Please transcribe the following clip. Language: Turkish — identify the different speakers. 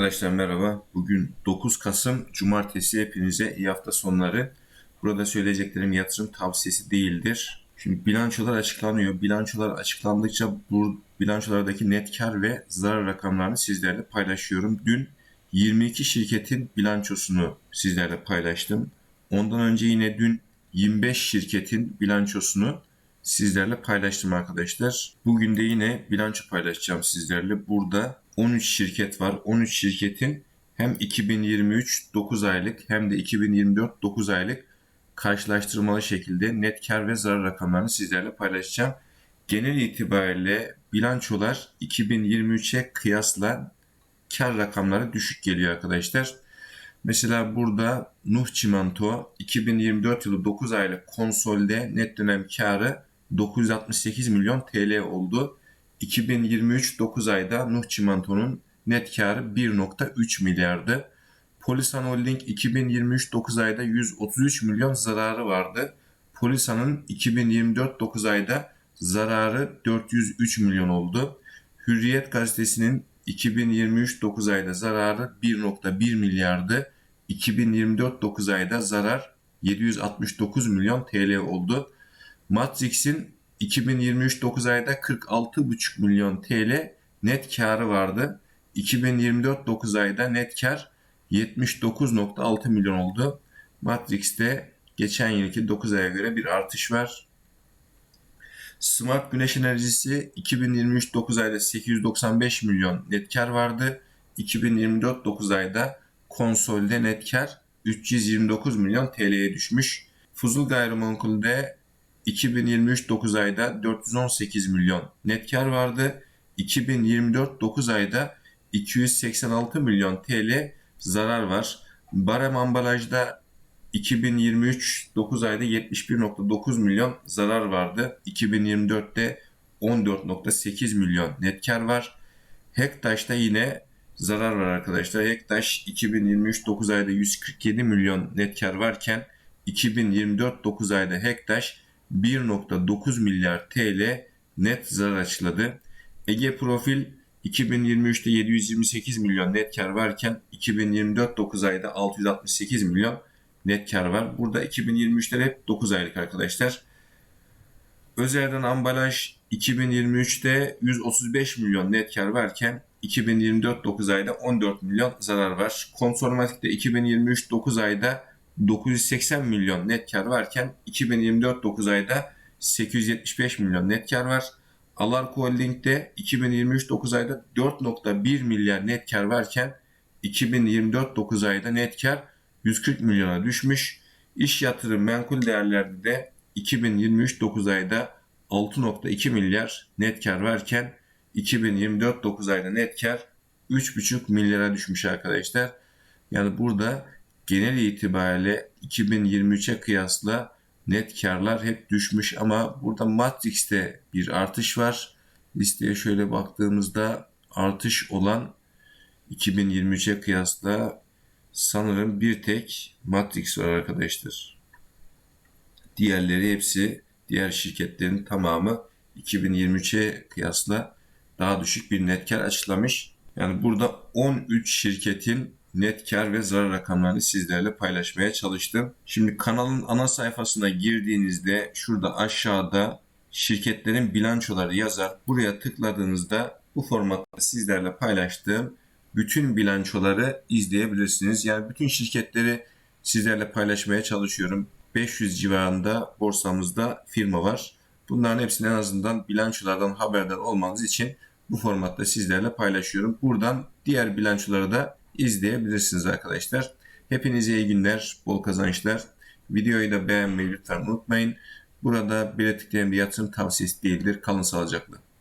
Speaker 1: Arkadaşlar merhaba. Bugün 9 Kasım Cumartesi. Hepinize iyi hafta sonları. Burada söyleyeceklerim yatırım tavsiyesi değildir. Şimdi bilançolar açıklanıyor. Bilançolar açıklandıkça bu bilançolardaki net kar ve zarar rakamlarını sizlerle paylaşıyorum. Dün 22 şirketin bilançosunu sizlerle paylaştım. Ondan önce yine dün 25 şirketin bilançosunu sizlerle paylaştım arkadaşlar. Bugün de yine bilanço paylaşacağım sizlerle. Burada 13 şirket var. 13 şirketin hem 2023 9 aylık hem de 2024 9 aylık karşılaştırmalı şekilde net kar ve zarar rakamlarını sizlerle paylaşacağım. Genel itibariyle bilançolar 2023'e kıyasla kar rakamları düşük geliyor arkadaşlar. Mesela burada Nuh Çimento 2024 yılı 9 aylık konsolde net dönem karı 968 milyon TL oldu. 2023 9 ayda Nuh Çimento'nun net karı 1.3 milyardı. Polisan Holding 2023 9 ayda 133 milyon zararı vardı. Polisan'ın 2024 9 ayda zararı 403 milyon oldu. Hürriyet gazetesinin 2023 9 ayda zararı 1.1 milyardı. 2024 9 ayda zarar 769 milyon TL oldu. Matrix'in 2023 9 ayda 46,5 milyon TL net karı vardı. 2024 9 ayda net kar 79.6 milyon oldu. Matrix'te geçen yılki 9 aya göre bir artış var. Smart Güneş Enerjisi 2023 9 ayda 895 milyon net kar vardı. 2024 9 ayda konsolde net kar 329 milyon TL'ye düşmüş. Fuzul Gayrimenkul'de 2023 9 ayda 418 milyon net kar vardı. 2024 9 ayda 286 milyon TL zarar var. Barem ambalajda 2023 9 ayda 71.9 milyon zarar vardı. 2024'te 14.8 milyon net kar var. Hektaş'ta yine zarar var arkadaşlar. Hektaş 2023 9 ayda 147 milyon net kar varken 2024 9 ayda Hektaş 1.9 milyar TL net zarar açıkladı. Ege Profil 2023'te 728 milyon net kar varken 2024 9 ayda 668 milyon net kar var. Burada 2023'ler hep 9 aylık arkadaşlar. Özer'den ambalaj 2023'te 135 milyon net kar varken 2024 9 ayda 14 milyon zarar var. Konsormatik'te 2023 9 ayda 980 milyon net kar varken 2024 9 ayda 875 milyon net kar var. Alarko Holding'de 2023 9 ayda 4.1 milyar net kar varken 2024 9 ayda net kar 140 milyona düşmüş. İş yatırım menkul değerlerde de 2023 9 ayda 6.2 milyar net kar varken 2024 9 ayda net kar 3.5 milyara düşmüş arkadaşlar. Yani burada genel itibariyle 2023'e kıyasla net karlar hep düşmüş ama burada Matrix'te bir artış var. Listeye şöyle baktığımızda artış olan 2023'e kıyasla sanırım bir tek Matrix var arkadaşlar. Diğerleri hepsi diğer şirketlerin tamamı 2023'e kıyasla daha düşük bir net kar açıklamış. Yani burada 13 şirketin net kar ve zarar rakamlarını sizlerle paylaşmaya çalıştım. Şimdi kanalın ana sayfasına girdiğinizde şurada aşağıda şirketlerin bilançoları yazar. Buraya tıkladığınızda bu formatta sizlerle paylaştığım bütün bilançoları izleyebilirsiniz. Yani bütün şirketleri sizlerle paylaşmaya çalışıyorum. 500 civarında borsamızda firma var. Bunların hepsini en azından bilançolardan haberdar olmanız için bu formatta sizlerle paylaşıyorum. Buradan diğer bilançoları da izleyebilirsiniz arkadaşlar. Hepinize iyi günler, bol kazançlar. Videoyu da beğenmeyi lütfen unutmayın. Burada belirttiklerim bir yatırım tavsiyesi değildir. Kalın sağlıcakla.